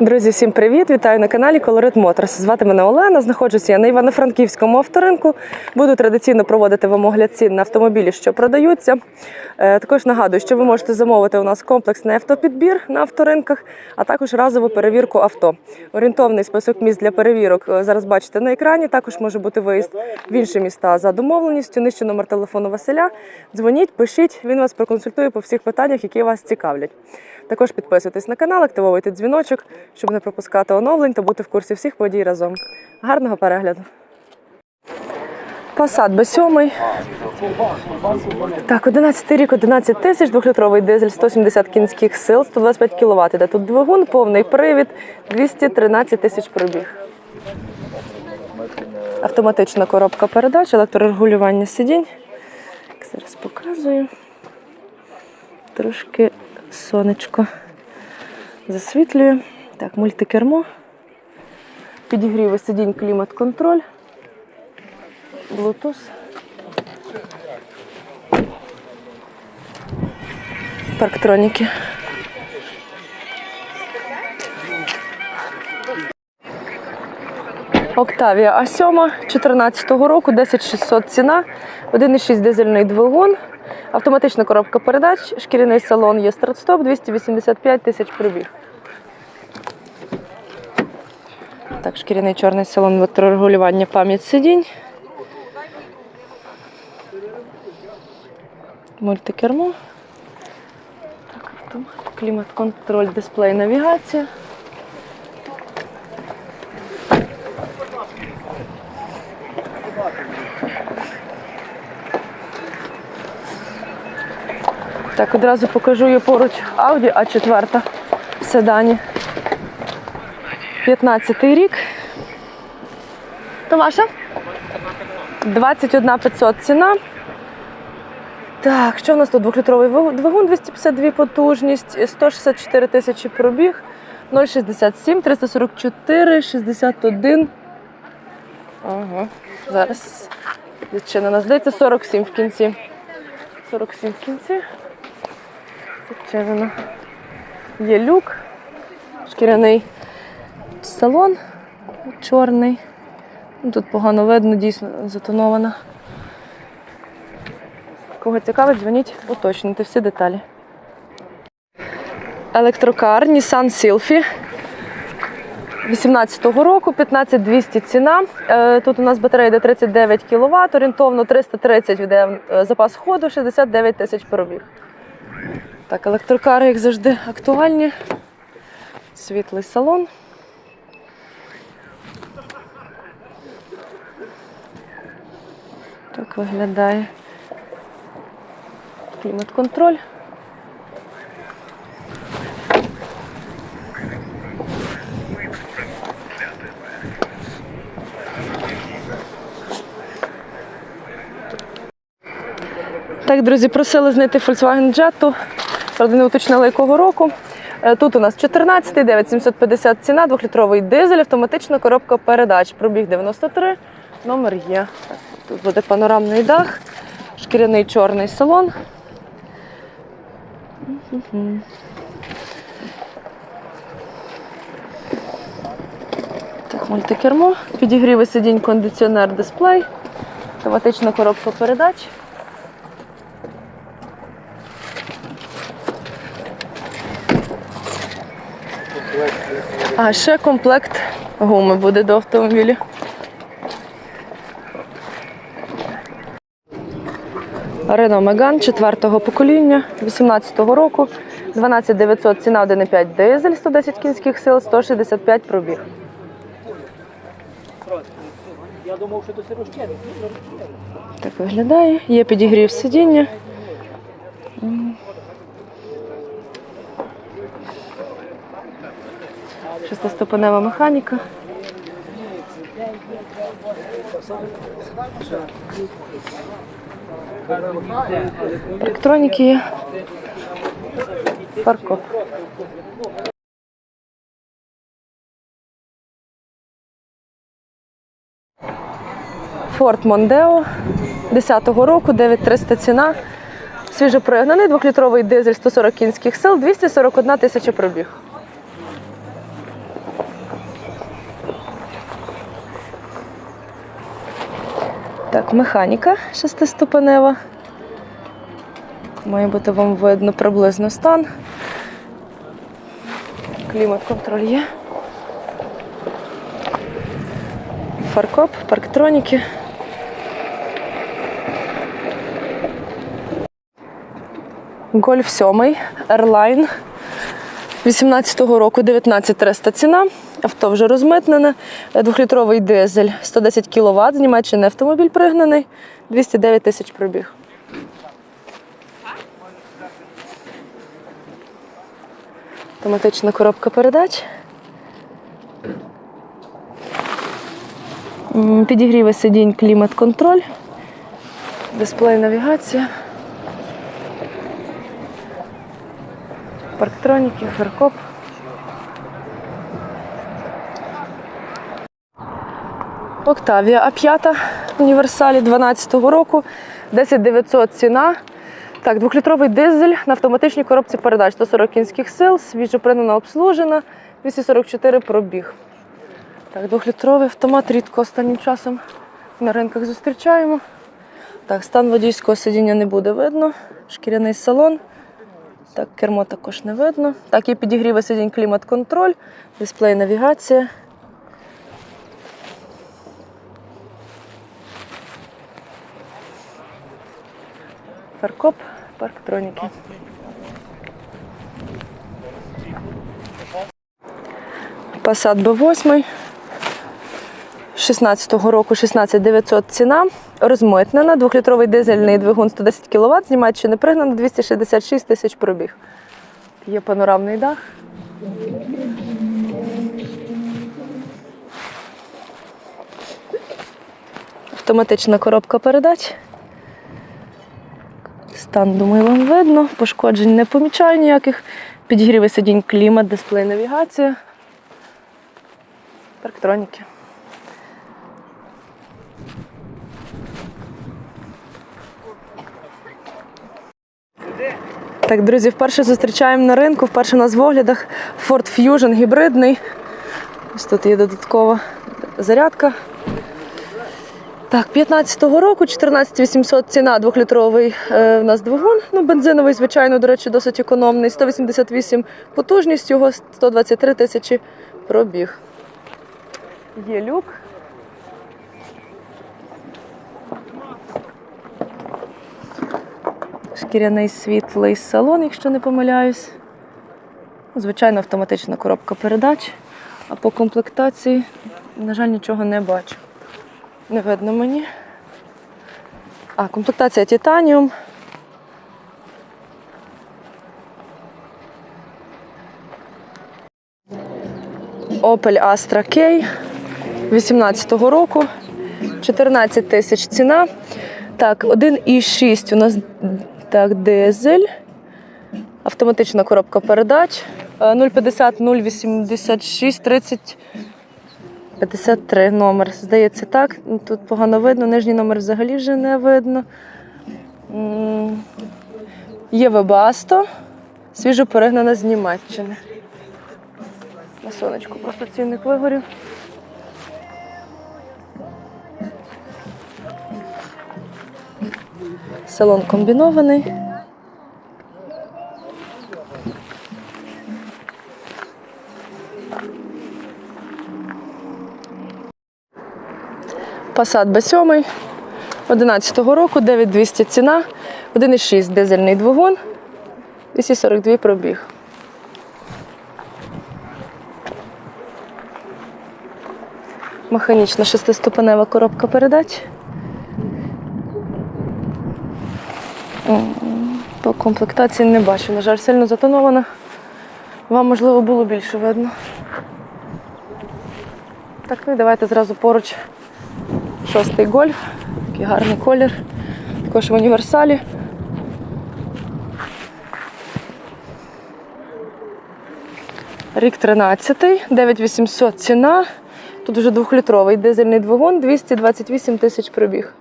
Друзі, всім привіт! Вітаю на каналі Colorit Motors. Звати мене Олена. Знаходжуся я на Івано-Франківському авторинку. Буду традиційно проводити вам огляд цін на автомобілі, що продаються. Е, Також нагадую, що ви можете замовити у нас комплексний автопідбір на авторинках, а також разову перевірку авто. Орієнтовний список місць для перевірок е, зараз бачите на екрані. Також може бути виїзд в інші міста за домовленістю. Нижче номер телефону Василя. Дзвоніть, пишіть, він вас проконсультує по всіх питаннях, які вас цікавлять. Також підписуйтесь на канал, активовуйте дзвіночок, щоб не пропускати оновлень та бути в курсі всіх подій разом. Гарного перегляду! Passat B7. Так, 11 рік, 11 тисяч, двохлітровий дизель, 170 кінських сил, 125 кВт. Іде тут двигун, повний привід, 213 тисяч пробіг. Автоматична коробка передач, електрорегулювання сидінь. Зараз показую. Трошки сонечко засвітлює. Так, мультикермо. Підігріви сидінь, клімат-контроль. Bluetooth. Парктроніки. Октавія А7 14 року, 10600 ціна, 1,6 дизельний двигун, автоматична коробка передач, шкіряний салон є старт-стоп, 285 тисяч пробіг. Так, шкіряний чорний салон електрорегулювання пам'ять сидінь. Мультикермо. Так, автомат, клімат-контроль, дисплей, навігація. Так, одразу покажу її поруч Audi А4 в седані. 15 рік. То ваша? 21 500 ціна. Так, що у нас тут? Двохлітровий двигун 252 потужність, 164 тисячі пробіг, 067, 344, 61. Ага, зараз відчинена. Здається, 47 в кінці. 47 в кінці. Відчинено. Є люк, шкіряний салон чорний. Ну, Тут погано видно, дійсно затонована. Кого цікавить, дзвоніть, уточнити всі деталі. Електрокар Nissan Sylphy 18-го року, 15200 ціна. Е, Тут у нас батарея йде 39 кВт, орієнтовно 330 йде е, запас ходу, 69 тисяч пробіг. Так, електрокари, як завжди, актуальні. Світлий салон. Так виглядає. Клімат-контроль. Так, друзі, просили знайти Volkswagen Jetta. Правда, не уточнили якого року. Е, Тут у нас 14-й, 9750 ціна, двохлітровий дизель, автоматична коробка передач. Пробіг 93, номер є. Тут буде панорамний дах, шкіряний чорний салон. Так, мультикермо, підігріви сидінь, кондиціонер, дисплей, автоматична коробка передач. А ще комплект гуми буде до автомобіля. Renault Megane четвертого покоління, 18-го року, 12900 ціна 1,5 дизель, 110 кінських сил, 165 пробіг. Я думав, що це. Так виглядає. Є підігрів сидіння. Шестиступенева механіка. Електроніки. Паркоп. Форд Мондео 10-го року, 9300 ціна. Свіжопрогнаний, двохлітровий дизель 140 кінських сил, 241 тисяча пробіг. Так, механіка шестиступенева. Має бути вам видно приблизно стан. Клімат-контроль є. Фаркоп, парктроніки. Гольф 7, Airline. 18-го року 19300 ціна. Авто вже розмитнене. Двохлітровий дизель 110 кВт. З Німеччини автомобіль пригнаний. 209 тисяч пробіг. Автоматична коробка передач. М, Підігріви сидінь, клімат-контроль. Дисплей навігація. Парктроніки, феркоп. Октавія А5 в універсалі 12-го року. 10900 ціна. Так, двохлітровий дизель на автоматичній коробці передач 140 кінських сил, свіжопринена обслужена, 244 пробіг. Так, двохлітровий автомат рідко останнім часом на ринках зустрічаємо. Так, стан водійського сидіння не буде видно. Шкіряний салон. Так, кермо також не видно. Так, є підігріви сидінь клімат-контроль, дисплей навігація. Фаркоп, парктроніки. Passat B8. 16-го року 16900 ціна. Розмитнена. Двохлітровий дизельний двигун 110 кВт. З Німеччини пригнано 266 тисяч пробіг. Є панорамний дах. Автоматична коробка передач. Стан, думаю, вам видно. Пошкоджень не помічаю ніяких. Підігріви сидінь, клімат, дисплей, навігація. Парктроніки. Так, друзі, вперше зустрічаємо на ринку, вперше у нас в оглядах Ford Fusion гібридний. Ось тут є додаткова зарядка. Так, 15-го року, 14800 ціна, двохлітровий е, в нас двигун. Ну, бензиновий, звичайно, до речі, досить економний. 188 потужність, його 123 тисячі пробіг. Є люк. Шкіряний світлий салон, якщо не помиляюсь. Звичайно, автоматична коробка передач. А по комплектації, на жаль, нічого не бачу. Не видно мені. А, комплектація титаніум. Opel Astra K 18-го року. 14 тисяч ціна. Так, 1,6 у нас так, дизель. Автоматична коробка передач. Е, 050 086 30 53 номер. Здається, так. Тут погано видно, нижній номер взагалі вже не видно. М, Є Вебасто, свіжо перегнана з Німеччини. На сонечку просто цінник вигорів. Салон комбінований. Passat B7 11-го року, 9200 ціна, 1,6 дизельний двигун, 242 пробіг. Механічна шестиступенева коробка передач. По комплектації не бачу. На жаль, сильно затонована. Вам, можливо, було більше видно. Так, ну і давайте зразу поруч шостий гольф. Такий гарний колір. Також в універсалі. Рік 13, 9800 ціна. Тут вже двохлітровий дизельний двигун, 228 тисяч пробіг.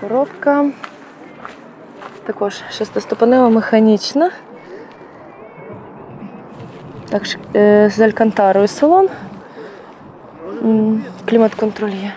Коробка. Також шестиступенева механічна. Так, е, з алькантарою салон. М, Клімат-контроль є.